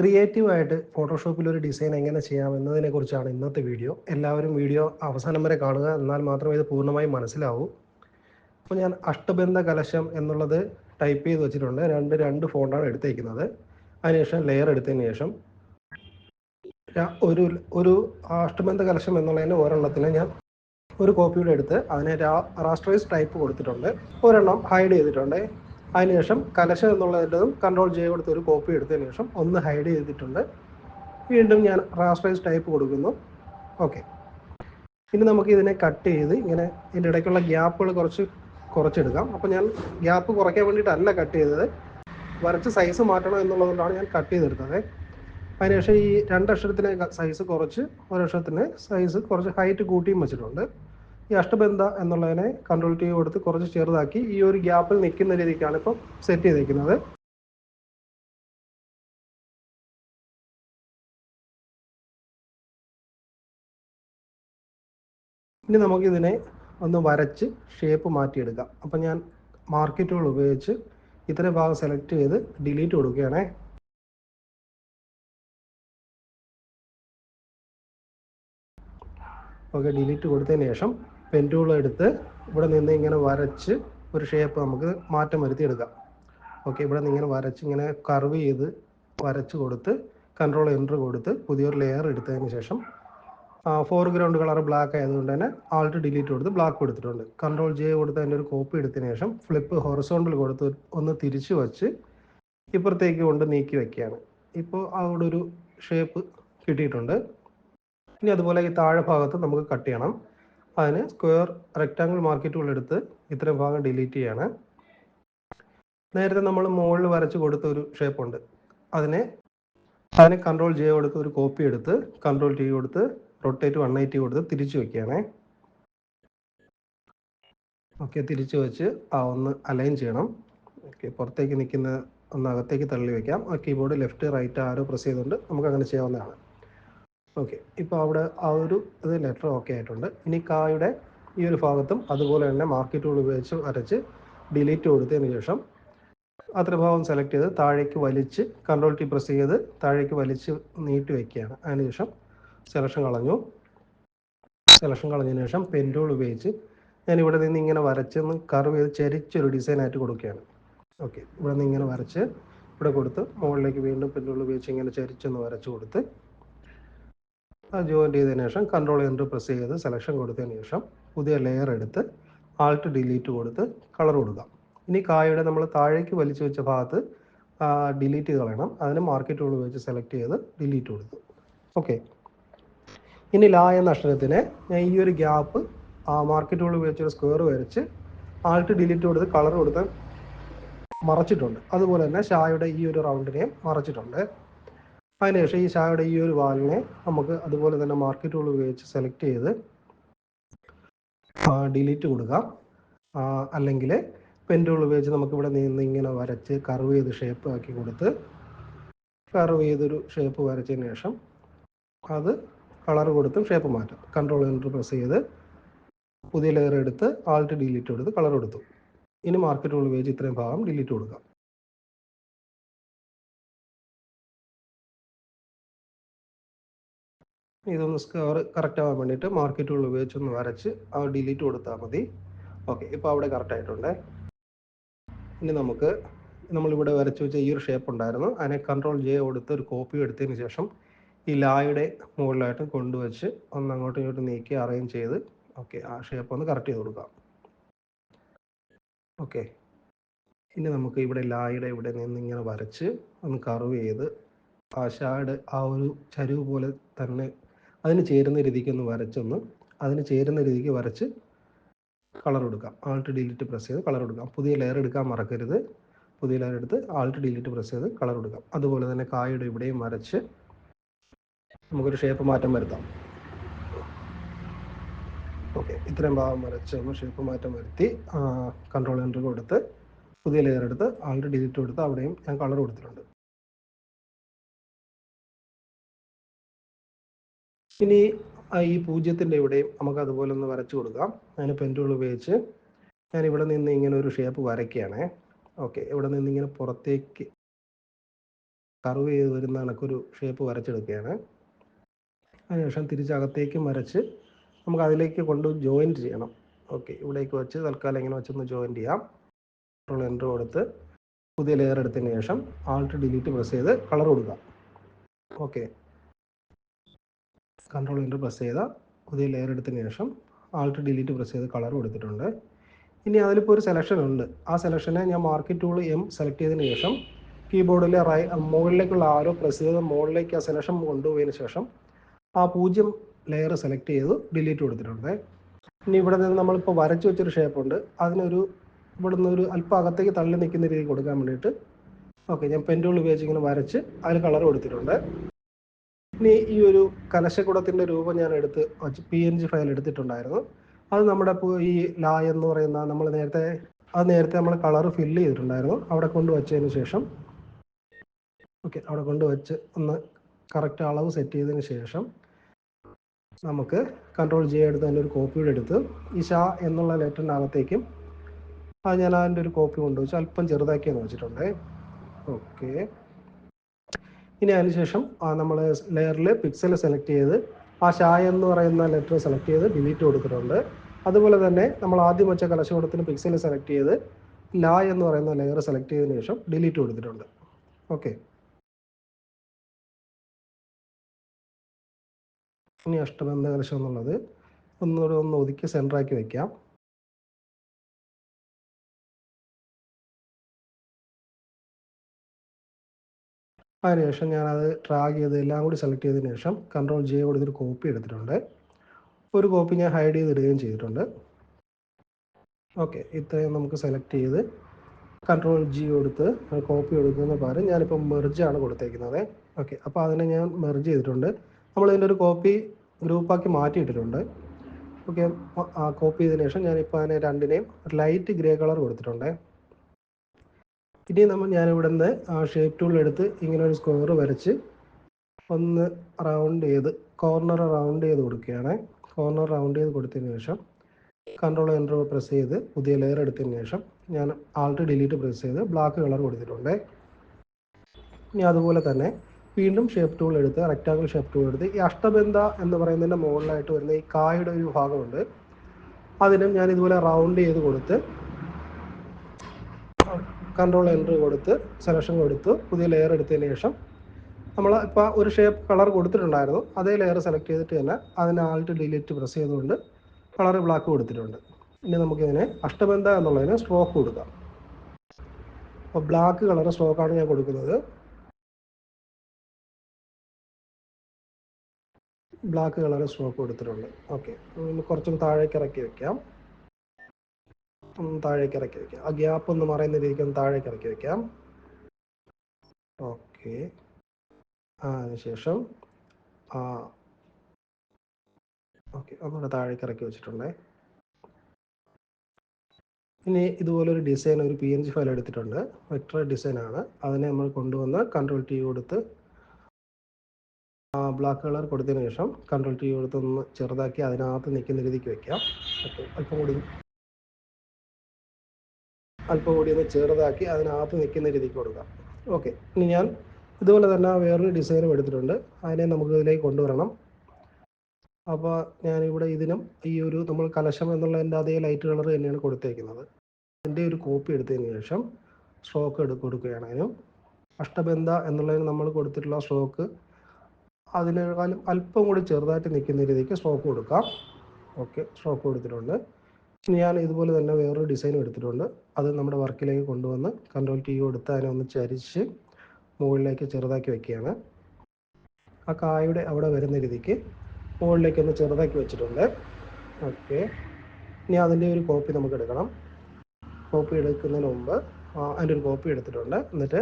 ക്രിയേറ്റീവായിട്ട് ഫോട്ടോഷോപ്പിൽ ഒരു ഡിസൈൻ എങ്ങനെ ചെയ്യാം എന്നതിനെ കുറിച്ചാണ് ഇന്നത്തെ വീഡിയോ. എല്ലാവരും വീഡിയോ അവസാനം വരെ കാണുക എന്നാൽ മാത്രമേ ഇത് പൂർണമായി മനസ്സിലാവൂ. അപ്പോൾ ഞാൻ അഷ്ടബന്ധ കലശം എന്നുള്ളത് ടൈപ്പ് ചെയ്ത് വെച്ചിട്ടുണ്ട്. രണ്ട് രണ്ട് ഫോണ്ടാണ് എടുത്തേക്കുന്നത്. അതിനുശേഷം ലെയർ എടുത്തതിന് ശേഷം ഒരു ഒരു അഷ്ടബന്ധ കലശം എന്നുള്ളതിന് ഒരെണ്ണത്തിന് ഞാൻ ഒരു കോപ്പിയുടെ എടുത്ത് അതിനെ റാസ്റ്ററൈസ് ടൈപ്പ് കൊടുത്തിട്ടുണ്ട്. ഒരെണ്ണം ഹൈഡ് ചെയ്തിട്ടുണ്ട്. അതിനുശേഷം കലശ എന്നുള്ളതിന്റെതും കൺട്രോൾ ജെ കൊടുത്ത് ഒരു കോപ്പി എടുത്തതിന് ശേഷം ഒന്ന് ഹൈഡ് ചെയ്തിട്ടുണ്ട്. വീണ്ടും ഞാൻ റാസ്റ്ററൈസ് ടൈപ്പ് കൊടുക്കുന്നു. ഓക്കെ ഇനി നമുക്ക് ഇതിനെ കട്ട് ചെയ്ത് ഇങ്ങനെ ഇതിന്റെ ഇടയ്ക്കുള്ള ഗ്യാപ്പുകൾ കുറച്ച് കുറച്ചെടുക്കാം. അപ്പോൾ ഞാൻ ഗ്യാപ്പ് കുറയ്ക്കാൻ വേണ്ടിയിട്ടല്ല കട്ട് ചെയ്തത്. വരച്ച് സൈസ് മാറ്റണം എന്നുള്ളതുകൊണ്ടാണ് ഞാൻ കട്ട് ചെയ്തെടുത്തത്. അതിനുശേഷം ഈ രണ്ടക്ഷരത്തിന് സൈസ് കുറച്ച് ഒരക്ഷരത്തിന് സൈസ് കുറച്ച് ഹൈറ്റ് കൂട്ടിയും വെച്ചിട്ടുണ്ട്. ഈ അഷ്ടബന്ധ എന്നുള്ളതിനെ കൺട്രോൾ ടി കൊടുത്ത് കുറച്ച് ചെറുതാക്കി ഈ ഒരു ഗ്യാപ്പിൽ നിൽക്കുന്ന രീതിക്കാണ് ഇപ്പം സെറ്റ് ചെയ്തേക്കുന്നത്. ഇനി നമുക്കിതിനെ ഒന്ന് വരച്ച് ഷേപ്പ് മാറ്റിയെടുക്കാം. അപ്പം ഞാൻ മാർക്കറ്റുകൾ ഉപയോഗിച്ച് ഇത്ര ഭാഗം സെലക്ട് ചെയ്ത് ഡിലീറ്റ് കൊടുക്കുകയാണേ. ഓക്കെ ഡിലീറ്റ് കൊടുത്തതിന് ശേഷം പെൻ ടൂൾ എടുത്ത് ഇവിടെ നിന്ന് ഇങ്ങനെ വരച്ച് ഒരു ഷേപ്പ് നമുക്ക് മാറ്റം വരുത്തി എടുക്കാം ഓക്കെ ഇവിടെ നിന്ന് ഇങ്ങനെ വരച്ച് ഇങ്ങനെ കർവ് ചെയ്ത് വരച്ച് കൊടുത്ത് കൺട്രോൾ എൻട്രി കൊടുത്ത് പുതിയൊരു ലെയർ എടുത്തതിന് ശേഷം ഫോർഗ്രൗണ്ട് കളർ ബ്ലാക്ക് ആയതുകൊണ്ട് തന്നെ ആൾട്ട് ഡിലീറ്റ് കൊടുത്ത് ബ്ലാക്ക് കൊടുത്തിട്ടുണ്ട്. കൺട്രോൾ ജെ കൊടുത്ത് അതിന്റെ ഒരു കോപ്പി എടുത്തതിന് ശേഷം ഫ്ലിപ്പ് ഹൊറസോണ്ടിൽ കൊടുത്ത് ഒന്ന് തിരിച്ച് വച്ച് ഇപ്പുറത്തേക്ക് കൊണ്ട് നീക്കി വയ്ക്കുകയാണ് ഇപ്പോൾ അവിടെ ഒരു ഷേപ്പ് കിട്ടിയിട്ടുണ്ട്. ഇനി അതുപോലെ ഈ താഴെ ഭാഗത്ത് നമുക്ക് കട്ട് ചെയ്യണം. അതിന് സ്ക്വയർ റെക്റ്റാങ്കിൾ മാർക്കറ്റുകൾ എടുത്ത് ഇത്രയും ഭാഗം ഡിലീറ്റ് ചെയ്യാണ്. നേരത്തെ നമ്മൾ മുകളിൽ വരച്ച് കൊടുത്ത ഒരു ഷേപ്പ് ഉണ്ട്. അതിനെ അതിനെ കൺട്രോൾ ജെ കൊടുത്ത് ഒരു കോപ്പി എടുത്ത് കൺട്രോൾ ടി കൊടുത്ത് റൊട്ടേറ്റ് വൺ എയ്റ്റി കൊടുത്ത് തിരിച്ചു വെക്കുകയാണേ. ഓക്കെ തിരിച്ചു വെച്ച് ആ ഒന്ന് അലൈൻ ചെയ്യണം. ഓക്കെ പുറത്തേക്ക് നിൽക്കുന്ന ഒന്ന് അകത്തേക്ക് തള്ളി വെക്കാം. ആ keyboard left right arrow press ചെയ്തുകൊണ്ട് നമുക്ക് അങ്ങനെ ചെയ്യാവുന്നതാണ്. ഓക്കെ ഇപ്പോൾ അവിടെ ആ ഒരു ഇത് ലെറ്റർ ഓക്കെ ആയിട്ടുണ്ട്. ഇനി കായുടെ ഈ ഒരു ഭാഗത്തും അതുപോലെ തന്നെ മാർക്കറ്റ് ടൂൾ ഉപയോഗിച്ച് വരച്ച് ഡിലീറ്റ് കൊടുത്തതിന് ശേഷം അത്ര ഭാഗം സെലക്ട് ചെയ്ത് താഴേക്ക് വലിച്ച് കൺട്രോൾ ടി പ്രസ് ചെയ്ത് താഴേക്ക് വലിച്ച് നീട്ടി വെക്കുകയാണ്. അതിനുശേഷം സെലക്ഷൻ കളഞ്ഞു. സെലക്ഷൻ കളഞ്ഞതിന് ശേഷം പെൻ ഉപയോഗിച്ച് ഞാൻ ഇവിടെ നിന്ന് ഇങ്ങനെ വരച്ചൊന്ന് കർവ് ചെയ്ത് ചരിച്ചൊരു ഡിസൈൻ ആയിട്ട് കൊടുക്കുകയാണ്. ഓക്കെ ഇവിടെ നിന്ന് ഇങ്ങനെ വരച്ച് ഇവിടെ കൊടുത്ത് മുകളിലേക്ക് വീണ്ടും പെൻ ഉപയോഗിച്ച് ഇങ്ങനെ ചരിച്ചൊന്ന് വരച്ച് കൊടുത്ത് ജോയിൻ ചെയ്തതിന് ശേഷം കൺട്രോൾ എന്റർ പ്രസ് ചെയ്ത് സെലക്ഷൻ കൊടുത്തതിന് ശേഷം പുതിയ ലെയർ എടുത്ത് ആൾട്ട് ഡിലീറ്റ് കൊടുത്ത് കളർ കൊടുക്കാം. ഇനി കായയുടെ നമ്മൾ താഴേക്ക് വലിച്ചു വെച്ച ഭാഗത്ത് ഡിലീറ്റ് കളയണം. അതിന് മാർക്കറ്റ് ടൂൾ ഉപയോഗിച്ച് സെലക്ട് ചെയ്ത് ഡിലീറ്റ് കൊടുത്തു. ഓക്കെ ഇനി ലായ എന്ന ഞാൻ ഈ ഒരു ഗ്യാപ്പ് ആ മാർക്കറ്റ് ടൂൾ ഉപയോഗിച്ച് ഒരു സ്ക്വയർ വരച്ച് ആൾട്ട് ഡിലീറ്റ് കൊടുത്ത് കളർ കൊടുത്ത് മറച്ചിട്ടുണ്ട്. അതുപോലെ തന്നെ ഷായുടെ ഈ ഒരു റൗണ്ടിനെയും മറച്ചിട്ടുണ്ട്. അതിനുശേഷം ഈ ചായയുടെ ഈ ഒരു വാലിനെ നമുക്ക് അതുപോലെ തന്നെ മാർക്കറ്റ് ടൂൾ ഉപയോഗിച്ച് സെലക്ട് ചെയ്ത് ഡിലീറ്റ് കൊടുക്കാം. അല്ലെങ്കിൽ പെൻ ടൂൾ ഉപയോഗിച്ച് നമുക്ക് ഇവിടെ നിന്ന് ഇങ്ങനെ വരച്ച് കർവ് ചെയ്ത് ഷേപ്പ് ആക്കി കൊടുത്ത് കർവ് ചെയ്തൊരു ഷേപ്പ് വരച്ചതിന് ശേഷം അത് കളർ കൊടുത്തും ഷേപ്പ് മാറ്റാം. കൺട്രോൾ എന്റർ പ്രസ് ചെയ്ത് പുതിയ ലെയർ എടുത്ത് ആൾട്ട് ഡിലീറ്റ് കൊടുത്ത് കളർ കൊടുത്തു. ഇനി മാർക്കറ്റ് ടൂൾ ഉപയോഗിച്ച് ഇത്രയും ഭാഗം ഡിലീറ്റ് കൊടുക്കാം. ഇതൊന്ന് സ്കോർ കറക്റ്റ് ആവാൻ വേണ്ടിയിട്ട് മാർക്കറ്റുകൾ ഉപയോഗിച്ച് ഒന്ന് വരച്ച് ആ ഡിലീറ്റ് കൊടുത്താൽ മതി. ഓക്കെ ഇപ്പോൾ അവിടെ കറക്റ്റ് ആയിട്ടുണ്ട്. ഇനി നമുക്ക് നമ്മളിവിടെ വരച്ച് വെച്ച ഈ ഒരു ഷേപ്പ് ഉണ്ടായിരുന്നു. അതിനെ കൺട്രോൾ ജെ കൊടുത്ത് ഒരു കോപ്പി എടുത്തതിന് ശേഷം ഈ ലായുടെ മുകളിലായിട്ട് കൊണ്ടുവച്ച് ഒന്ന് അങ്ങോട്ടും ഇങ്ങോട്ടും നീക്കി അറേഞ്ച് ചെയ്ത് ഓക്കെ ആ ഷേപ്പ് ഒന്ന് കറക്റ്റ് ചെയ്ത് കൊടുക്കാം. ഓക്കെ ഇനി നമുക്ക് ഇവിടെ ലായുടെ ഇവിടെ നിന്ന് ഇങ്ങനെ വരച്ച് ഒന്ന് കർവ് ചെയ്ത് ആ ഷാഡ് ആ ഒരു ചരിവ് പോലെ തന്നെ അതിന് ചേരുന്ന രീതിക്ക് ഒന്ന് വരച്ചൊന്ന് അതിന് ചേരുന്ന രീതിക്ക് വരച്ച് കളർ കൊടുക്കാം ആൾട്ട് ഡിലീറ്റ് പ്രസ് ചെയ്ത് കളർ കൊടുക്കാം പുതിയ ലെയർ എടുക്കാൻ മറക്കരുത്. പുതിയ ലെയർ എടുത്ത് ആൾട്ട് ഡിലീറ്റ് പ്രസ് ചെയ്ത് കളർ കൊടുക്കാം അതുപോലെ തന്നെ കായുടെ ഇവിടെയും വരച്ച് നമുക്കൊരു ഷേപ്പ് മാറ്റം വരുത്താം. ഓക്കെ ഇത്രയും ഭാഗം വരച്ച് ഒന്ന് ഷേപ്പ് മാറ്റം വരുത്തി കൺട്രോൾ എൻട്രി കൊടുത്ത് പുതിയ ലെയർ എടുത്ത് ആൾട്ട് ഡിലീറ്റ് കൊടുത്ത് അവിടെയും ഞാൻ കളർ കൊടുത്തിട്ടുണ്ട്. ഇനി ഈ പൂജ്യത്തിന്റെ ഇവിടെയും നമുക്ക് അതുപോലെ ഒന്ന് വരച്ചു കൊടുക്കാം. ഞാൻ പെന്റൂൾ ഉപയോഗിച്ച് ഞാൻ ഇവിടെ നിന്ന് ഇങ്ങനെ ഒരു ഷേപ്പ് വരയ്ക്കുകയാണേ. ഓക്കെ ഇവിടെ നിന്ന് ഇങ്ങനെ പുറത്തേക്ക് കർവ് ചെയ്ത് വരുന്ന കണക്കൊരു ഷേപ്പ് വരച്ചെടുക്കുകയാണ്. അതിനുശേഷം തിരിച്ചകത്തേക്ക് വരച്ച് നമുക്ക് അതിലേക്ക് കൊണ്ട് ജോയിന്റ് ചെയ്യണം. ഓക്കെ ഇവിടേക്ക് വെച്ച് തൽക്കാലം ഇങ്ങനെ വെച്ചൊന്ന് ജോയിന്റ് ചെയ്യാം. കൺട്രോൾ എന്റർ കൊടുത്ത് പുതിയ ലെയർ എടുത്തതിന് ശേഷം ആൾട്ട് ഡിലീറ്റ് പ്രസ് ചെയ്ത് കളർ കൊടുക്കാം. ഓക്കെ കൺട്രോൾ എന്റർ പ്രസ് ചെയ്ത പുതിയ ലെയർ എടുത്തതിന് ശേഷം ആൾട്ട് ഡിലീറ്റ് പ്രസ് ചെയ്ത് കളർ കൊടുത്തിട്ടുണ്ട്. ഇനി അതിലിപ്പോൾ ഒരു സെലക്ഷൻ ഉണ്ട്. ആ സെലക്ഷനെ ഞാൻ മാർക്കറ്റ് ടൂൾ എം സെലക്ട് ചെയ്തതിന് ശേഷം കീബോർഡിലെ റൈ മുകളിലേക്കുള്ള ആരോ പ്രസ് ചെയ്ത് മുകളിലേക്ക് ആ സെലക്ഷൻ കൊണ്ടുപോയതിന് ശേഷം ആ പൂജ്യം ലെയർ സെലക്ട് ചെയ്ത് ഡിലീറ്റ് കൊടുത്തിട്ടുണ്ട്. ഇനി ഇവിടെ നിന്ന് നമ്മളിപ്പോൾ വരച്ച് വെച്ചൊരു ഷേപ്പ് ഉണ്ട്. അതിനൊരു ഇവിടെ നിന്ന് ഒരു അല്പം അകത്തേക്ക് തള്ളി നിൽക്കുന്ന രീതി കൊടുക്കാൻ വേണ്ടിയിട്ട് ഓക്കെ ഞാൻ പെന്റൂൾ ഉപയോഗിച്ച് ഇങ്ങനെ വരച്ച് അതിൽ കളർ കൊടുത്തിട്ടുണ്ട്. ഇനി ഈ ഒരു കലശക്കുടത്തിന്റെ രൂപം ഞാൻ എടുത്ത് പി എൻ ജി ഫയൽ എടുത്തിട്ടുണ്ടായിരുന്നു. അത് നമ്മുടെ ഈ ലാ എന്ന് പറയുന്ന നമ്മൾ നേരത്തെ അത് നേരത്തെ നമ്മൾ കളർ ഫില്ല് ചെയ്തിട്ടുണ്ടായിരുന്നു. അവിടെ കൊണ്ട് വച്ചതിന് ശേഷം ഓക്കെ അവിടെ കൊണ്ട് വെച്ച് ഒന്ന് കറക്റ്റ് അളവ് സെറ്റ് ചെയ്തതിന് ശേഷം നമുക്ക് കൺട്രോൾ ജി എടുത്ത് അതിന്റെ ഒരു കോപ്പി കൂടെ എടുത്ത് ഈ ഷാ എന്നുള്ള ലെറ്ററിന്റെ അകത്തേക്കും അത് ഞാൻ അതിന്റെ ഒരു കോപ്പി കൊണ്ടുവച്ച് അല്പം ചെറുതാക്കിയെന്ന് വെച്ചിട്ടുണ്ട്. ഓക്കെ ഇനി അതിനുശേഷം നമ്മൾ ലെയറിൽ പിക്സൽ സെലക്ട് ചെയ്ത് ആ ഷായ എന്ന് പറയുന്ന ലെറ്റർ സെലക്ട് ചെയ്ത് ഡിലീറ്റ് കൊടുത്തിട്ടുണ്ട്. അതുപോലെ തന്നെ നമ്മൾ ആദ്യം വെച്ച കലശകൂടത്തിന് പിക്സൽ സെലക്ട് ചെയ്ത് ലാ എന്ന് പറയുന്ന ലെയർ സെലക്ട് ചെയ്തതിനു ശേഷം ഡിലീറ്റ് കൊടുത്തിട്ടുണ്ട്. ഓക്കെ ഇനി അഷ്ടബന്ധ കലശം എന്നുള്ളത് ഒന്നുകൂടെ ഒന്ന് ഒതുക്കി സെന്ററാക്കി വെക്കാം. അതിനുശേഷം ഞാനത് ട്രാഗ് ചെയ്ത് എല്ലാം കൂടി സെലക്ട് ചെയ്തതിന് ശേഷം കൺട്രോൾ ജെ കൊടുത്തൊരു കോപ്പി എടുത്തിട്ടുണ്ട്. ഒരു കോപ്പി ഞാൻ ഹൈഡ് ചെയ്തിടുകയും ചെയ്തിട്ടുണ്ട്. ഓക്കെ ഇത്രയും നമുക്ക് സെലക്ട് ചെയ്ത് കൺട്രോൾ ജി കൊടുത്ത് കോപ്പി കൊടുക്കുന്ന പകരം ഞാനിപ്പോൾ മെർജാണ് കൊടുത്തേക്കുന്നത്. ഓക്കെ അപ്പോൾ അതിനെ ഞാൻ മെർജ് ചെയ്തിട്ടുണ്ട്. നമ്മൾ ഇതിന്റെ ഒരു കോപ്പി ഗ്രൂപ്പാക്കി മാറ്റിയിട്ടിട്ടുണ്ട്. ഓക്കെ കോപ്പി ചെയ്തതിന് ശേഷം ഞാനിപ്പോൾ അതിനെ രണ്ടിനെയും ലൈറ്റ് ഗ്രേ കളർ കൊടുത്തിട്ടുണ്ട്. ഇനി നമ്മൾ ഞാൻ ഇവിടെ നിന്ന് ആ ഷേപ്പ് ടൂൾ എടുത്ത് ഇങ്ങനെ ഒരു സ്ക്വയർ വരച്ച് ഒന്ന് റൗണ്ട് ചെയ്ത് കോർണർ റൗണ്ട് ചെയ്ത് കൊടുക്കുകയാണ്. കോർണർ റൗണ്ട് ചെയ്ത് കൊടുത്തതിന് ശേഷം കൺട്രോൾ എന്റർ പ്രസ് ചെയ്ത് പുതിയ ലെയർ എടുത്തതിന് ശേഷം ഞാൻ ആൾട്ട് ഡിലീറ്റ് പ്രസ് ചെയ്ത് ബ്ലാക്ക് കളർ കൊടുത്തിട്ടുണ്ട്. ഇനി അതുപോലെ തന്നെ വീണ്ടും ഷേപ്പ് ടൂൾ എടുത്ത് റെക്റ്റാങ്കിൾ ഷേപ്പ് ടൂൾ എടുത്ത് ഈ അഷ്ടബന്ധ എന്ന് പറയുന്നതിന്റെ മുകളിലായിട്ട് വരുന്ന ഈ കായുടെ ഒരു ഭാഗമുണ്ട് അതിനും ഞാൻ ഇതുപോലെ റൗണ്ട് ചെയ്ത് കൊടുത്ത് കൺട്രോൾ എൻട്രി കൊടുത്ത് സെലക്ഷൻ കൊടുത്ത് പുതിയ ലെയർ എടുത്തതിന് ശേഷം നമ്മൾ ഇപ്പോൾ ഒരു ഷേപ്പ് കളർ കൊടുത്തിട്ടുണ്ടായിരുന്നു. അതേ ലെയർ സെലക്ട് ചെയ്തിട്ട് തന്നെ അതിന് ആൾട്ട് ഡിലീറ്റ് പ്രസ് ചെയ്തുകൊണ്ട് കളർ ബ്ലാക്ക് കൊടുത്തിട്ടുണ്ട്. ഇനി നമുക്കിതിനെ അഷ്ടബന്ധ എന്നുള്ളതിന് സ്ട്രോക്ക് കൊടുക്കാം. അപ്പോൾ ബ്ലാക്ക് കളർ സ്ട്രോക്കാണ് ഞാൻ കൊടുക്കുന്നത്. ബ്ലാക്ക് കളർ സ്ട്രോക്ക് കൊടുത്തിട്ടുണ്ട്. ഓക്കെ കുറച്ചും താഴേക്ക് ഇറക്കി വെക്കാം. താഴേക്ക് ഇറക്കി വെക്കാം. ആ ഗ്യാപ്പ് ഒന്ന് മറയുന്ന രീതിക്ക് ഒന്ന് താഴേക്ക് ഇറക്കി വെക്കാം. ഓക്കെ അതിനുശേഷം ഓക്കെ ഒന്നുകൂടെ താഴേക്ക് ഇറക്കി വെച്ചിട്ടുണ്ടേ ഇനി ഇതുപോലെ ഒരു ഡിസൈൻ ഒരു പി എൻ ജി ഫയൽ എടുത്തിട്ടുണ്ട്. വെക്ടർ ഡിസൈൻ ആണ്. അതിനെ നമ്മൾ കൊണ്ടുവന്ന് കൺട്രോൾ ടി കൊടുത്ത് ബ്ലാക്ക് കളർ കൊടുത്തതിന് ശേഷം കൺട്രോൾ ടി കൊടുത്ത് ഒന്ന് ചെറുതാക്കി അതിനകത്ത് നിൽക്കുന്ന രീതിക്ക് വെക്കാം. ഓക്കെ അല്പം കൂടി അല്പം കൂടി ഒന്ന് ചെറുതാക്കി അതിനകത്ത് നിൽക്കുന്ന രീതിക്ക് കൊടുക്കാം. ഓക്കെ ഇനി ഞാൻ ഇതുപോലെ തന്നെ വേറൊരു ഡിസൈനും എടുത്തിട്ടുണ്ട്. അതിനെ നമുക്ക് ഇതിലേക്ക് കൊണ്ടുവരണം. അപ്പോൾ ഞാനിവിടെ ഇതിനും ഈ ഒരു നമ്മൾ കലശം എന്നുള്ളതിന്റെ അതേ ലൈറ്റ് കളർ തന്നെയാണ് കൊടുത്തേക്കുന്നത്. അതിന്റെ ഒരു കോപ്പി എടുത്തതിന് ശേഷം സ്ട്രോക്ക് എടു കൊടുക്കുകയാണ് അതിനും. അഷ്ടബന്ധ എന്നുള്ളതിന് നമ്മൾ കൊടുത്തിട്ടുള്ള സ്ട്രോക്ക് അതിനേക്കാളും അല്പം കൂടി ചെറുതായിട്ട് നിൽക്കുന്ന രീതിക്ക് സ്ട്രോക്ക് കൊടുക്കാം. ഓക്കെ സ്ട്രോക്ക് കൊടുത്തിട്ടുണ്ട്. ഞാൻ ഇതുപോലെ തന്നെ വേറൊരു ഡിസൈൻ എടുത്തിട്ടുണ്ട്. അത് നമ്മുടെ വർക്കിലേക്ക് കൊണ്ടുവന്ന് കൺട്രോൾ ടി കൊടുത്ത് അതിനെ ഒന്ന് ചരിച്ച് മുകളിലേക്ക് ചെറുതാക്കി വെക്കുകയാണ്. ആ കായുടെ അവിടെ വരുന്ന രീതിക്ക് മുകളിലേക്ക് ഒന്ന് ചെറുതാക്കി വെച്ചിട്ടുണ്ട്. ഓക്കെ. ഇനി അതിന്റെ ഒരു കോപ്പി നമുക്ക് എടുക്കണം. കോപ്പി എടുക്കുന്നതിന് മുമ്പ് അതിന്റെ ഒരു കോപ്പി എടുത്തിട്ടുണ്ട്. എന്നിട്ട്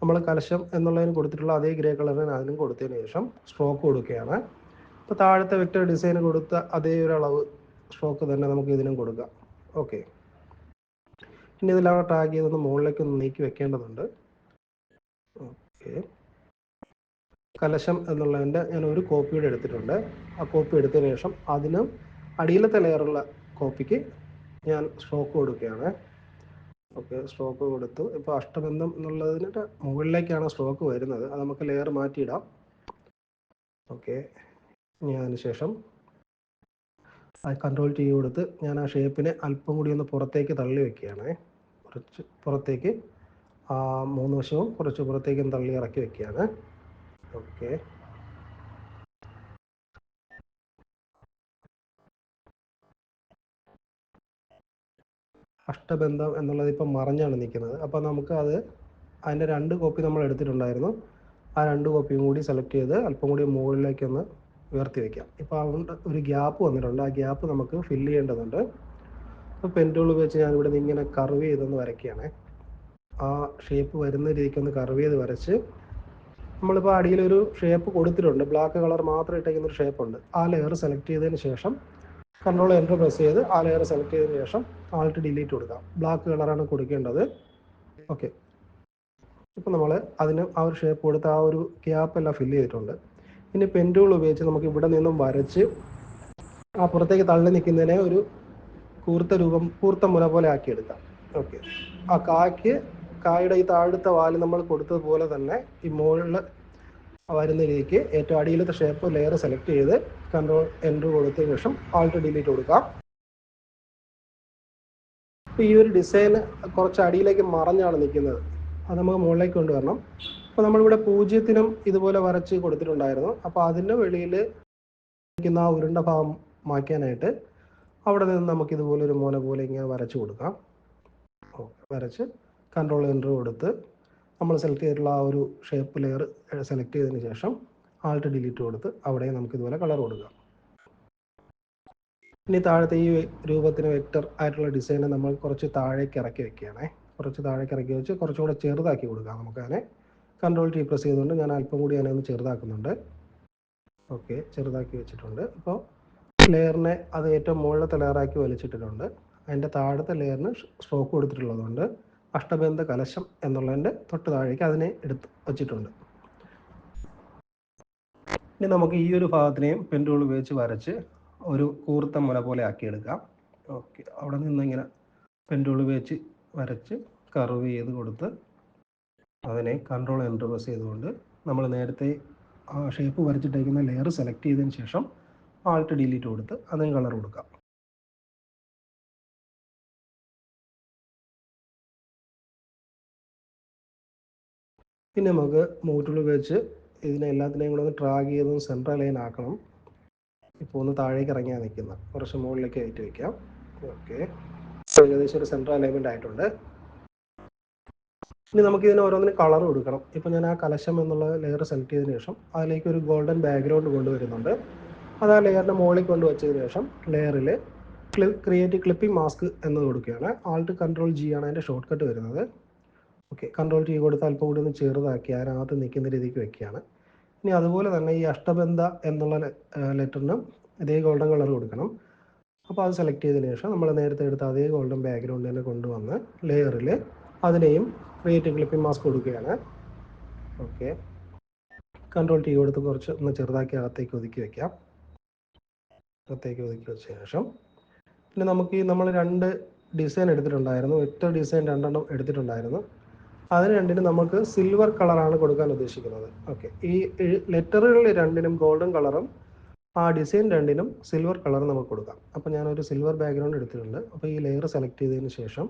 നമ്മൾ കലശം എന്നുള്ളതിന് കൊടുത്തിട്ടുള്ള അതേ ഗ്രേ കളറിന് അതിനും കൊടുത്തതിന് ശേഷം സ്ട്രോക്ക് കൊടുക്കുകയാണ്. അപ്പോൾ താഴത്തെ വെക്ടർ ഡിസൈൻ കൊടുത്ത അതേ ഒരു അളവ് സ്ട്രോക്ക് തന്നെ നമുക്ക് ഇതിനും കൊടുക്കാം. ഓക്കെ ഇനി ഇതിലാണ് ടാഗ് ചെയ്തൊന്ന് മുകളിലേക്ക് ഒന്ന് നീക്കി വെക്കേണ്ടതുണ്ട്. ഓക്കെ കലശം എന്നുള്ളതിന്റെ ഞാൻ ഒരു കോപ്പിയുടെ എടുത്തിട്ടുണ്ട്. ആ കോപ്പി എടുത്തതിന് ശേഷം അതിനും അടിയിലത്തെ ലെയറുള്ള കോപ്പിക്ക് ഞാൻ സ്ട്രോക്ക് കൊടുക്കുകയാണ്. ഓക്കെ സ്ട്രോക്ക് കൊടുത്തു. ഇപ്പോൾ അഷ്ടബന്ധം എന്നുള്ളതിന്റെ മുകളിലേക്കാണ് സ്ട്രോക്ക് വരുന്നത്. അത് നമുക്ക് ലെയർ മാറ്റിയിടാം. ഓക്കെ ഇനി അതിന് ശേഷം അത് കൺട്രോൾ ടി കൊടുത്ത് ഞാൻ ആ ഷേപ്പിനെ അല്പം കൂടി ഒന്ന് പുറത്തേക്ക് തള്ളി വെക്കുകയാണ്. കുറച്ച് പുറത്തേക്ക് ആ മൂന്ന് വശവും കുറച്ച് പുറത്തേക്കും തള്ളി ഇറക്കി വെക്കുകയാണ്. ഓക്കെ അഷ്ടബന്ധം എന്നുള്ളത് ഇപ്പം മറഞ്ഞാണ് നിൽക്കുന്നത്. അപ്പോൾ നമുക്ക് അത് അതിന്റെ രണ്ട് കോപ്പി നമ്മൾ എടുത്തിട്ടുണ്ടായിരുന്നു. ആ രണ്ട് കോപ്പിയും കൂടി സെലക്ട് ചെയ്ത് അല്പം കൂടി മുകളിലേക്കൊന്ന് ഉയർത്തി വെക്കാം. ഇപ്പോൾ അതുകൊണ്ട് ഒരു ഗ്യാപ്പ് വന്നിട്ടുണ്ട്. ആ ഗ്യാപ്പ് നമുക്ക് ഫില്ല് ചെയ്യേണ്ടതുണ്ട്. അപ്പോൾ പെന്റൂൾ ഉപയോഗിച്ച് ഞാൻ ഇവിടെ നിന്ന് ഇങ്ങനെ കർവ് ചെയ്തൊന്ന് വരയ്ക്കുകയാണ്. ആ ഷേപ്പ് വരുന്ന രീതിക്ക് ഒന്ന് കർവ് ചെയ്ത് വരച്ച് നമ്മളിപ്പോൾ ഒരു ഷേപ്പ് കൊടുത്തിട്ടുണ്ട്. ബ്ലാക്ക് കളർ മാത്രം ഇട്ടേക്കുന്ന ഒരു ഷേപ്പ് ഉണ്ട്. ആ ലെയർ സെലക്ട് ചെയ്തതിന് ശേഷം കൺട്രോൾ എന്റർ പ്രസ് ചെയ്ത് ആ ലെയർ സെലക്ട് ചെയ്തതിന് ശേഷം ആൾട്ട് ഡിലീറ്റ് കൊടുക്കാം. ബ്ലാക്ക് കളറാണ് കൊടുക്കേണ്ടത്. ഓക്കെ ഇപ്പം നമ്മൾ അതിന് ആ ഒരു ഷേപ്പ് കൊടുത്ത് ആ ഒരു ഗ്യാപ്പ് എല്ലാം ഫില്ല് ചെയ്തിട്ടുണ്ട്. ഇനി പെൻ ടൂൾ ഉപയോഗിച്ച് നമുക്ക് ഇവിടെ നിന്നും വരച്ച് ആ പുറത്തേക്ക് തള്ളി നിൽക്കുന്നതിനെ ഒരു കൂർത്ത രൂപം കൂർത്ത മുന പോലെ ആക്കിയെടുക്കാം. ഓക്കെ ആ കായ്ക്ക് കായുടെ ഈ താഴത്തെ വാൽ നമ്മൾ കൊടുത്തതുപോലെ തന്നെ ഈ മുകളിൽ വരുന്ന രീതിക്ക് ഏറ്റവും അടിയിലത്തെ ഷേപ്പ് ലെയർ സെലക്ട് ചെയ്ത് കൺട്രോൾ എൻട്രി കൊടുത്ത ശേഷം ആൾട്ട് ഡിലീറ്റ് കൊടുക്കാം. ഈ ഒരു ഡിസൈൻ കുറച്ച് അടിയിലേക്ക് മറഞ്ഞാണ് നിൽക്കുന്നത്. അത് നമുക്ക് മുകളിലേക്ക് കൊണ്ടുവരണം. അപ്പോൾ നമ്മളിവിടെ പൂജ്യത്തിനും ഇതുപോലെ വരച്ച് കൊടുത്തിട്ടുണ്ടായിരുന്നു. അപ്പോൾ അതിന്റെ വെളിയിൽ നിൽക്കുന്ന ആ ഉരുണ്ട ഭാഗം മാറ്റാനായിട്ട് അവിടെ നിന്ന് നമുക്ക് ഇതുപോലെ ഒരു മോന പോലെ ഇങ്ങനെ വരച്ച് കൊടുക്കാം. വരച്ച് കൺട്രോൾ എന്റർ കൊടുത്ത് നമ്മൾ സെലക്ട് ചെയ്തിട്ടുള്ള ആ ഒരു ഷേപ്പ് ലെയർ സെലക്ട് ചെയ്തതിന് ശേഷം ആൾട്ട് ഡിലീറ്റ് കൊടുത്ത് അവിടെ നമുക്ക് ഇതുപോലെ കളർ കൊടുക്കാം. ഇനി താഴത്തെ ഈ രൂപത്തിന് വെക്ടർ ആയിട്ടുള്ള ഡിസൈനെ നമ്മൾ കുറച്ച് താഴേക്ക് ഇറക്കി വെക്കുകയാണേ. കുറച്ച് താഴേക്ക് ഇറക്കി വെച്ച് കുറച്ചുകൂടെ ചെറുതാക്കി കൊടുക്കാം നമുക്കതിനെ. കൺട്രോൾ ടി പ്രസ് ചെയ്തുകൊണ്ട് ഞാൻ അല്പം കൂടി അതിനെ ഒന്ന് ചെറുതാക്കുന്നുണ്ട്. ഓക്കെ ചെറുതാക്കി വെച്ചിട്ടുണ്ട്. അപ്പോൾ ലെയറിനെ അത് ഏറ്റവും മുകളിലത്തെ ലെയറാക്കി വലിച്ചിട്ടിട്ടുണ്ട്. അതിന്റെ താഴത്തെ ലെയറിന് സ്ട്രോക്ക് കൊടുത്തിട്ടുള്ളതുകൊണ്ട് അഷ്ടബന്ധ കലശം എന്നുള്ളതിന്റെ തൊട്ട് താഴേക്ക് അതിനെ എടുത്ത് വച്ചിട്ടുണ്ട്. ഇനി നമുക്ക് ഈ ഒരു ഭാഗത്തിനെയും പെന്റുകൾ ഉപയോഗിച്ച് വരച്ച് ഒരു കൂർത്ത മുല പോലെ ആക്കിയെടുക്കാം. ഓക്കെ അവിടെ നിന്ന് ഇങ്ങനെ പെന്റുകൾ ഉപയോഗിച്ച് വരച്ച് കർവ് ചെയ്ത് കൊടുത്ത് അതിനെ കൺട്രോൾ എന്റർ പ്രസ് ചെയ്തുകൊണ്ട് നമ്മൾ നേരത്തെ ആ ഷേപ്പ് വരച്ചിട്ടേക്കുന്ന ലെയർ സെലക്ട് ചെയ്തതിന് ശേഷം ആൾട്ട് ഡിലീറ്റ് കൊടുത്ത് അതിന് കളർ കൊടുക്കാം. പിന്നെ നമുക്ക് മൂട്ടുകൾ ഉപയോഗിച്ച് ഇതിനെ എല്ലാത്തിനെയും കൂടെ ഒന്ന് ട്രാക്ക് ചെയ്തും സെൻട്രൽ ലൈൻ ആക്കണം. ഇപ്പോൾ ഒന്ന് താഴേക്ക് ഇറങ്ങിയാൽ നിൽക്കുന്നത് കുറച്ച് മുകളിലേക്ക് കയറ്റി വയ്ക്കാം ഓക്കെ ഏകദേശം ഒരു സെൻട്രൽ അലൈൻമെന്റ് ആയിട്ടുണ്ട്. ഇനി നമുക്ക് ഇതിന് ഓരോന്നിനും കളർ കൊടുക്കണം. ഇപ്പം ഞാൻ ആ കലശം എന്നുള്ള ലെയർ സെലക്ട് ചെയ്തതിന് ശേഷം അതിലേക്ക് ഒരു ഗോൾഡൻ ബാക്ക്ഗ്രൗണ്ട് കൊണ്ടുവരുന്നുണ്ട്. അത് ആ ലെയറിന്റെ മുകളിൽ കൊണ്ട് വെച്ചതിന് ശേഷം ലെയറിൽ ക്ലി ക്രിയേറ്റ് ക്ലിപ്പിംഗ് മാസ്ക് എന്ന് കൊടുക്കുകയാണ്. ആൾട്ട് കൺട്രോൾ ജി ആണ് അതിന്റെ ഷോർട്ട് കട്ട് വരുന്നത്. ഓക്കെ കൺട്രോൾ ജി കൊടുത്ത് അല്പം കൂടി ഒന്ന് ചെറുതാക്കി അതിനകത്ത് നിൽക്കുന്ന രീതിക്ക് വെക്കുകയാണ്. ഇനി അതുപോലെ തന്നെ ഈ അഷ്ടബന്ധ എന്നുള്ള ലെറ്ററിനും ഇതേ ഗോൾഡൻ കളർ കൊടുക്കണം. അപ്പോൾ അത് സെലക്ട് ചെയ്തതിന് ശേഷം നമ്മൾ നേരത്തെ എടുത്ത അതേ ഗോൾഡൻ ബാക്ക്ഗ്രൗണ്ട് തന്നെ കൊണ്ടുവന്ന് ലെയറിൽ അതിനെയും ക്രിയേറ്റ് ക്ലിപ്പിംഗ് മാസ്ക് കൊടുക്കുകയാണ്. ഓക്കെ കൺട്രോൾ ടി കൊടുത്ത് കുറച്ച് ഒന്ന് ചെറുതാക്കി അകത്തേക്ക് ഒതുക്കി വെക്കാം. അകത്തേക്ക് ഒതുക്കി വെച്ച ശേഷം. പിന്നെ നമുക്ക് ഈ നമ്മൾ രണ്ട് ഡിസൈൻ എടുത്തിട്ടുണ്ടായിരുന്നു. ഒറ്റ ഡിസൈൻ രണ്ടെണ്ണം എടുത്തിട്ടുണ്ടായിരുന്നു. അതിന് രണ്ടിനും നമുക്ക് സിൽവർ കളറാണ് കൊടുക്കാൻ ഉദ്ദേശിക്കുന്നത്. ഓക്കെ ഈ ലെറ്ററുകൾ രണ്ടിനും ഗോൾഡൻ കളറും ആ ഡിസൈൻ രണ്ടിനും സിൽവർ കളർ നമുക്ക് കൊടുക്കാം. അപ്പോൾ ഞാനൊരു സിൽവർ ബാക്ക്ഗ്രൗണ്ട് എടുത്തിട്ടുണ്ട്. അപ്പോൾ ഈ ലെയർ സെലക്ട് ചെയ്തതിന് ശേഷം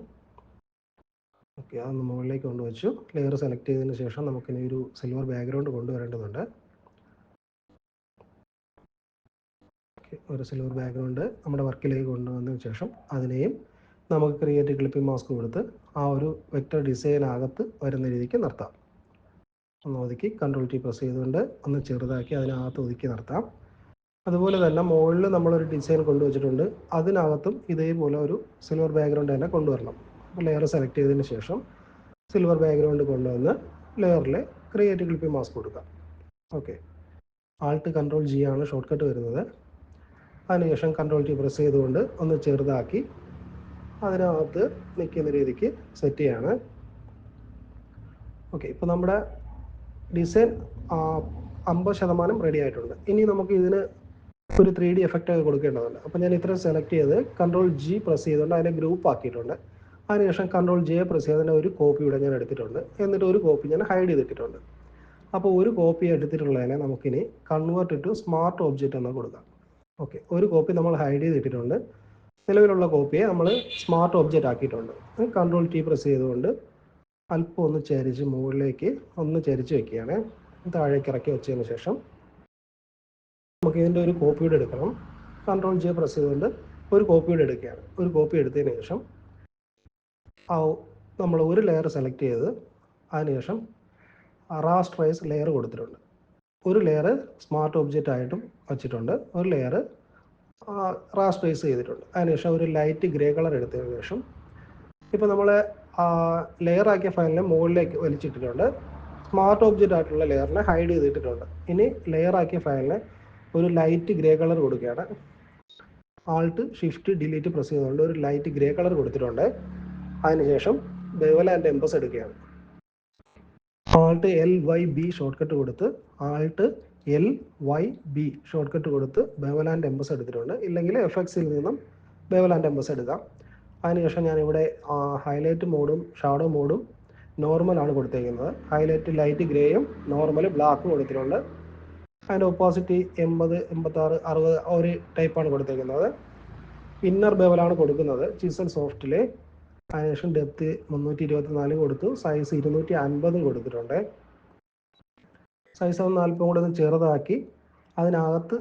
ഓക്കെ അതൊന്ന് മുകളിലേക്ക് കൊണ്ടുവച്ചു. ലെയർ സെലക്ട് ചെയ്തതിന് ശേഷം നമുക്കിനി ഒരു സിൽവർ ബാക്ക്ഗ്രൗണ്ട് കൊണ്ടുവരേണ്ടതുണ്ട്. ഒരു സിൽവർ ബാക്ക്ഗ്രൗണ്ട് നമ്മുടെ വർക്കിലേക്ക് കൊണ്ടുവന്നതിന് ശേഷം അതിനെയും നമുക്ക് ക്രിയേറ്റ് ക്ലിപ്പിംഗ് മാസ്ക് കൊടുത്ത് ആ ഒരു വെക്റ്റർ ഡിസൈനകത്ത് വരുന്ന രീതിക്ക് നിർത്താം. ഒന്ന് ഒതുക്കി കൺട്രോൾ ടി പ്രസ് ചെയ്തുകൊണ്ട് ഒന്ന് ചെറുതാക്കി അതിനകത്ത് ഒതുക്കി നിർത്താം. അതുപോലെ തന്നെ മുകളിൽ നമ്മളൊരു ഡിസൈൻ കൊണ്ടുവച്ചിട്ടുണ്ട്. അതിനകത്തും ഇതേപോലെ ഒരു സിൽവർ ബാക്ക്ഗ്രൗണ്ട് തന്നെ കൊണ്ടുവരണം. ലെയർ സെലക്ട് ചെയ്തതിന് ശേഷം സിൽവർ ബാക്ക്ഗ്രൗണ്ട് കൊണ്ടുവന്ന് ലെയറിൽ ക്രിയേറ്റ് ക്ലിപ്പിംഗ് മാസ്ക് കൊടുക്കാം ഓക്കെ ആൾട്ട് കൺട്രോൾ ജി ആണ് ഷോർട്ട് കട്ട് വരുന്നത്. അതിനുശേഷം കൺട്രോൾ ടി പ്രസ് ചെയ്തുകൊണ്ട് ഒന്ന് ചെറുതാക്കി അതിനകത്ത് നിൽക്കുന്ന രീതിക്ക് സെറ്റ് ചെയ്യാണ്. ഓക്കെ ഇപ്പോൾ നമ്മുടെ ഡിസൈൻ അമ്പത് ശതമാനം റെഡി ആയിട്ടുണ്ട്. ഇനി നമുക്ക് ഇതിന് ഒരു ത്രീ ഡി എഫക്റ്റ് ഒക്കെ കൊടുക്കേണ്ടതുണ്ട്. അപ്പോൾ ഞാൻ ഇത്ര സെലക്ട് ചെയ്ത് കൺട്രോൾ ജി പ്രസ് ചെയ്തുകൊണ്ട് അതിനെ ഗ്രൂപ്പ് ആക്കിയിട്ടുണ്ട്. അതിനുശേഷം കൺട്രോൾ ജെ പ്രസ് ചെയ്തതിന്റെ ഒരു കോപ്പി ഇവിടെ ഞാൻ എടുത്തിട്ടുണ്ട്. എന്നിട്ട് ഒരു കോപ്പി ഞാൻ ഹൈഡ് ചെയ്തിട്ടുണ്ട് അപ്പോൾ ഒരു കോപ്പി എടുത്തിട്ടുള്ളതിനെ നമുക്കിനി കൺവേർട്ട് ടു സ്മാർട്ട് ഒബ്ജക്റ്റ് എന്ന് കൊടുക്കാം. ഓക്കെ ഒരു കോപ്പി നമ്മൾ ഹൈഡ് ചെയ്തിട്ടുണ്ട് നിലവിലുള്ള കോപ്പിയെ നമ്മൾ സ്മാർട്ട് ഒബ്ജക്റ്റ് ആക്കിയിട്ടുണ്ട്. കൺട്രോൾ ടി പ്രസ് ചെയ്തുകൊണ്ട് അല്പം ഒന്ന് ചരിച്ച് മുകളിലേക്ക് ഒന്ന് ചരിച്ച് വെക്കുകയാണ്. താഴേക്ക് ഇറക്കി വെച്ചതിന് ശേഷം നമുക്ക് ഇതിന്റെ ഒരു കോപ്പിയുടെ എടുക്കണം. കൺട്രോൾ ജെ പ്രസ് ചെയ്തുകൊണ്ട് ഒരു കോപ്പിയുടെ എടുക്കുകയാണ്. ഒരു കോപ്പി എടുത്തതിന് ശേഷം ആ നമ്മൾ ഒരു ലെയർ സെലക്ട് ചെയ്ത് അതിനുശേഷം റാസ്ട്രൈസ് ലെയർ കൊടുത്തിട്ടുണ്ട്. ഒരു ലെയർ സ്മാർട്ട് ഒബ്ജക്റ്റ് ആയിട്ടും വച്ചിട്ടുണ്ട്. ഒരു ലെയർ റാസ്ട്രൈസ് ചെയ്തിട്ടുണ്ട്. അതിനുശേഷം ഒരു ലൈറ്റ് ഗ്രേ കളർ എടുത്തതിന് ശേഷം ഇപ്പോൾ നമ്മൾ ലെയർ ആക്കിയ ഫയലിനെ മുകളിലേക്ക് വലിച്ചിട്ടിട്ടുണ്ട്. സ്മാർട്ട് ഒബ്ജക്റ്റ് ആയിട്ടുള്ള ലെയറിനെ ഹൈഡ് ചെയ്തിട്ടിട്ടുണ്ട്. ഇനി ലെയർ ആക്കിയ ഫയലിനെ ഒരു ലൈറ്റ് ഗ്രേ കളർ കൊടുക്കുകയാണ്. ആൾട്ട് ഷിഫ്റ്റ് ഡിലീറ്റ് പ്രസ് ചെയ്തുകൊണ്ട് ഒരു ലൈറ്റ് ഗ്രേ കളർ കൊടുത്തിട്ടുണ്ട്. അതിനുശേഷം ബെവൽ ആൻഡ് എംബസ് എടുക്കുകയാണ്. Alt L Y B shortcut കൊടുത്ത് alt L Y B shortcut കൊടുത്ത് ബേവലാന്റെ എംബസ് എടുത്തിട്ടുണ്ട്. ഇല്ലെങ്കിൽ എഫ് എക്സിൽ നിന്നും ബേവലാന്റെ എംബസ് എടുക്കാം. അതിനുശേഷം ഞാനിവിടെ ഹൈലൈറ്റ് മോഡും ഷാഡോ മോഡും നോർമലാണ് കൊടുത്തേക്കുന്നത്. ഹൈലൈറ്റ് ലൈറ്റ് ഗ്രേയും നോർമൽ ബ്ലാക്കും കൊടുത്തിട്ടുണ്ട്. അതിന്റെ ഓപ്പോസിറ്റ് എൺപത് എൺപത്താറ് അറുപത് ഒരു ടൈപ്പാണ് കൊടുത്തേക്കുന്നത്. ഇന്നർ ബെവലാണ് കൊടുക്കുന്നത്. ചിസൽ സോഫ്റ്റിൽ അതിനുശേഷം ഡെപ്ത് മുന്നൂറ്റി ഇരുപത്തിനാല് കൊടുത്തു. സൈസ് ഇരുന്നൂറ്റി അൻപതും കൊടുത്തിട്ടുണ്ട്. സൈസ് ഒന്ന് അല്പം കൂടെ ഒന്ന് ചെറുതാക്കി. അതിനകത്ത്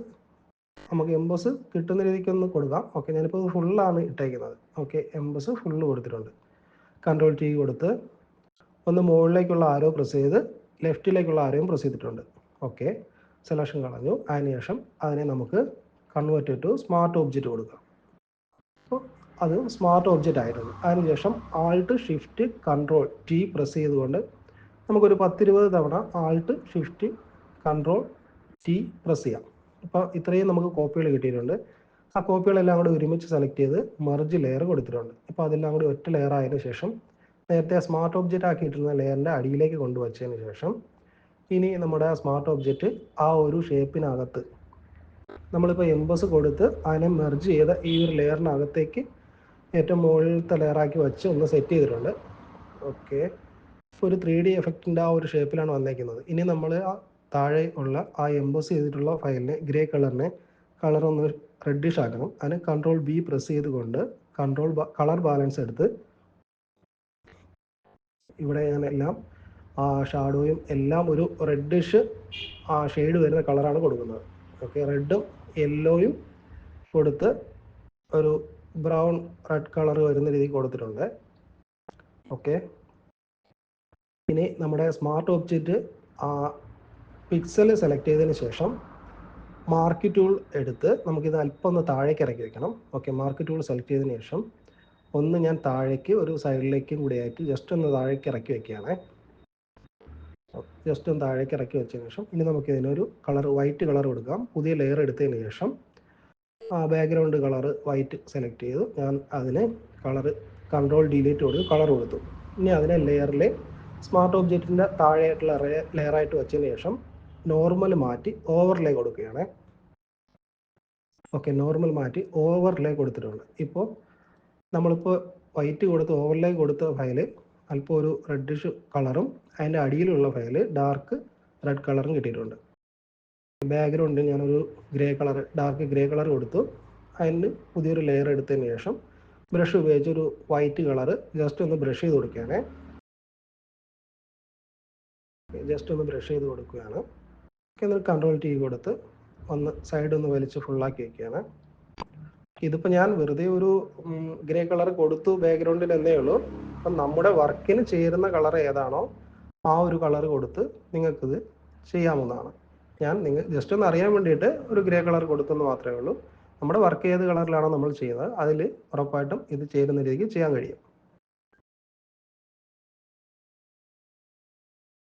നമുക്ക് എംബസ് കിട്ടുന്ന രീതിക്ക് ഒന്ന് കൊടുക്കാം. ഓക്കെ ഞാനിപ്പോൾ ഫുള്ളാണ് ഇട്ടേക്കുന്നത്. ഓക്കെ എംബസ് ഫുള്ള് കൊടുത്തിട്ടുണ്ട്. കൺട്രോൾ ടി കൊടുത്ത് ഒന്ന് മുകളിലേക്കുള്ള ആരോ പ്രസ് ചെയ്ത് ലെഫ്റ്റിലേക്കുള്ള ആരോയും പ്രസ് ചെയ്തിട്ടുണ്ട്. ഓക്കെ സെലക്ഷൻ കളഞ്ഞു. അതിനുശേഷം അതിനെ നമുക്ക് കൺവേർട്ട് ടു സ്മാർട്ട് ഒബ്ജക്റ്റ് കൊടുക്കാം. അത് സ്മാർട്ട് ഒബ്ജക്റ്റ് ആയിരുന്നു. അതിനുശേഷം alt shift control T press ചെയ്തുകൊണ്ട് നമുക്കൊരു പത്തിരുപത് തവണ alt shift control T press ചെയ്യാം. അപ്പോൾ ഇത്രയും നമുക്ക് കോപ്പികൾ കിട്ടിയിട്ടുണ്ട്. ആ കോപ്പികളെല്ലാം കൂടി ഒരുമിച്ച് സെലക്ട് ചെയ്ത് മർജ് ലെയർ കൊടുത്തിട്ടുണ്ട്. അപ്പോൾ അതെല്ലാം കൂടി ഒറ്റ ലെയർ ആയതിനു ശേഷം നേരത്തെ സ്മാർട്ട് ഒബ്ജക്റ്റ് ആക്കിയിട്ടിരുന്ന ലെയറിന്റെ അടിയിലേക്ക് കൊണ്ടുവച്ചതിന് ശേഷം ഇനി നമ്മുടെ സ്മാർട്ട് ഒബ്ജക്റ്റ് ആ ഒരു ഷേപ്പിനകത്ത് നമ്മളിപ്പോൾ എംബസ് കൊടുത്ത് അതിനെ മെർജ് ചെയ്ത ഈ ഒരു ലെയറിനകത്തേക്ക് ഏറ്റവും മുകളിലത്തെ ലെയറാക്കി വെച്ച് ഒന്ന് സെറ്റ് ചെയ്തിട്ടുണ്ട്. ഓക്കെ ഒരു ത്രീ ഡി എഫക്റ്റിന്റെ ആ ഒരു ഷേപ്പിലാണ് വന്നേക്കുന്നത്. ഇനി നമ്മൾ ആ താഴെ ഉള്ള ആ എംബോസ് ചെയ്തിട്ടുള്ള ഫയലിനെ ഗ്രേ കളറിനെ കളർ ഒന്ന് റെഡിഷ് ആക്കണം. അതിന് കൺട്രോൾ ബി പ്രസ് ചെയ്തുകൊണ്ട് കൺട്രോൾ കളർ ബാലൻസ് എടുത്ത് ഇവിടെ ഞാൻ എല്ലാം ആ ഷാഡോയും എല്ലാം ഒരു റെഡിഷ് ആ ഷെയ്ഡ് വരുന്ന കളറാണ് കൊടുക്കുന്നത്. ഓക്കെ റെഡും യെല്ലോയും കൊടുത്ത് ഒരു ബ്രൗൺ റെഡ് കളർ വരുന്ന രീതിയിൽ കൊടുത്തിട്ടുണ്ട്. ഓക്കെ. ഇനി നമ്മുടെ സ്മാർട്ട് ഒബ്ജക്റ്റ് പിക്സൽ സെലക്ട് ചെയ്തതിന് ശേഷം മാർക്ക് ടൂൾ എടുത്ത് നമുക്കിത് അല്പം ഒന്ന് താഴേക്ക് ഇറക്കി വെക്കണം. ഓക്കെ മാർക്ക് ടൂൾ സെലക്ട് ചെയ്തതിന് ശേഷം ഒന്ന് ഞാൻ താഴേക്ക് ഒരു സൈഡിലേക്കും കൂടി ആയിട്ട് ജസ്റ്റ് ഒന്ന് താഴേക്ക് ഇറക്കി വെക്കുകയാണ്. ജസ്റ്റ് ഒന്ന് താഴേക്ക് ഇറക്കി വെച്ചതിന് ശേഷം ഇനി നമുക്ക് ഇതിനൊരു കളർ വൈറ്റ് കളർ കൊടുക്കാം. പുതിയ ലെയർ എടുത്തതിന് ശേഷം ബാക്ക്ഗ്രൗണ്ട് കളർ വൈറ്റ് സെലക്ട് ചെയ്തു. ഞാൻ അതിന് കളർ കൺട്രോൾ ഡിലീറ്റ് കൊടുത്ത് കളർ കൊടുത്തു. ഇനി അതിനെ ലെയറിൽ സ്മാർട്ട് ഒബ്ജക്റ്റിന്റെ താഴെയായിട്ടുള്ള ലെയറായിട്ട് വെച്ചതിന് ശേഷം നോർമൽ മാറ്റി ഓവർലേ കൊടുക്കുകയാണ്. ഓക്കെ നോർമൽ മാറ്റി ഓവർലേ കൊടുത്തിട്ടുണ്ട്. ഇപ്പോൾ നമ്മളിപ്പോൾ വൈറ്റ് കൊടുത്ത് ഓവർലേ കൊടുത്ത ഫയൽ അല്പം ഒരു റെഡിഷ് കളറും അതിന്റെ അടിയിലുള്ള ഫയൽ ഡാർക്ക് റെഡ് കളറും കിട്ടിയിട്ടുണ്ട്. ബാക്ക്ഗ്രൗണ്ട് ഞാനൊരു grey colour dark grey colour കൊടുത്തു. അതിന് പുതിയൊരു ലെയർ എടുത്തതിന് ശേഷം ബ്രഷ് ഉപയോഗിച്ച് ഒരു വൈറ്റ് കളർ ജസ്റ്റ് ഒന്ന് ബ്രഷ് ചെയ്ത് കൊടുക്കുകയാണ്. ജസ്റ്റ് ഒന്ന് ബ്രഷ് ചെയ്ത് കൊടുക്കുകയാണ്. എന്നിട്ട് കൺട്രോൾ ടി കൊടുത്ത് ഒന്ന് സൈഡ് ഒന്ന് വലിച്ച് ഫുള്ളാക്കി വെക്കുകയാണ്. ഇതിപ്പോൾ ഞാൻ വെറുതെ ഒരു ഗ്രേ കളർ കൊടുത്തു ബാക്ക്ഗ്രൗണ്ടിൽ എന്നേ ഉള്ളൂ. അപ്പം നമ്മുടെ വർക്കിന് ചേരുന്ന കളർ ഏതാണോ ആ ഒരു കളർ കൊടുത്ത് നിങ്ങൾക്കിത് ചെയ്യാവുന്നതാണ്. ഞാൻ നിങ്ങൾ ജസ്റ്റ് ഒന്ന് അറിയാൻ വേണ്ടിയിട്ട് ഒരു ഗ്രേ കളർ കൊടുത്തെന്ന് മാത്രമേ ഉള്ളൂ. നമ്മുടെ വർക്ക് ഏത് കളറിലാണോ നമ്മൾ ചെയ്യുന്നത്. അതിൽ ഉറപ്പായിട്ടും ഇത് ചേരുന്ന രീതിക്ക് ചെയ്യാൻ കഴിയും.